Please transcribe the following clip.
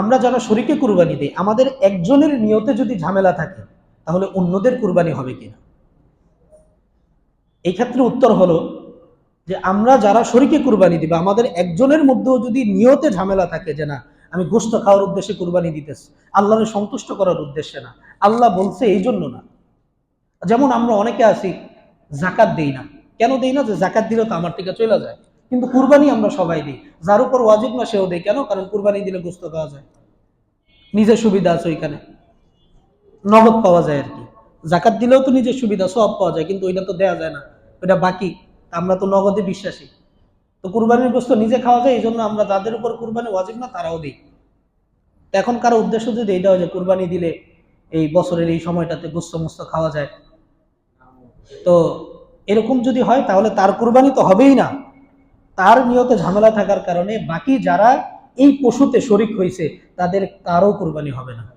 আমরা যারা শরীকে কুরবানি দিই, আমাদের একজনের নিয়তে যদি ঝামেলা থাকে, তাহলে অন্যদের কুরবানি হবে কিনা? এই ক্ষেত্রে উত্তর হলো যে আমরা যারা শরীকে কুরবানি দিব, আমাদের একজনের মধ্যেও যদি নিয়তে ঝামেলা থাকে যে না, আমি গোস্ত খাওয়ার উদ্দেশ্যে কুরবানি দিতেছি, আল্লাহরে সন্তুষ্ট করার উদ্দেশ্যে না, আল্লাহ বলছে এই জন্য না। যেমন আমরা অনেকে আছি, জাকাত দেই না। কেন দেই না? যে জাকাত দিলে তো আমার টিকা চলে যায়। কিন্তু কুরবানি আমরা সবাই দিই। যার উপর ওয়াজিব না, সেও দেয়। কেন? কারণ কুরবানি দিলে গোস্ত খাওয়া যায়। নিজের সুবিধা আছে ওইখানে। নগদ পাওয়া যায় আর কি। জাকাত দিলেও তো নিজের সুবিধা সব পাওয়া যায়, কিন্তু ওইটা তো দেওয়া যায় না। ওইটা বাকি। আমরা তো নগদে বিশ্বাসী। তো কুরবানির গোস্ত নিজে খাওয়া যায় এই জন্য আমরা যাদের উপর কুরবানি ওয়াজিব না, তারাও দিই তো এখন কারও উদ্দেশ্য যদি এইটা হয় যে কুরবানি দিলে এই বছরের এই সময়টাতে গোস্ত মোস্ত খাওয়া যায়। তো এরকম যদি হয়, তাহলে তার কুরবানি তো হবেই না। তার নিয়তে ঝামেলা থাকার কারণে বাকি যারা এই পশুতে শরিক হয়েছে তাদের কারও কোরবানি হবে না।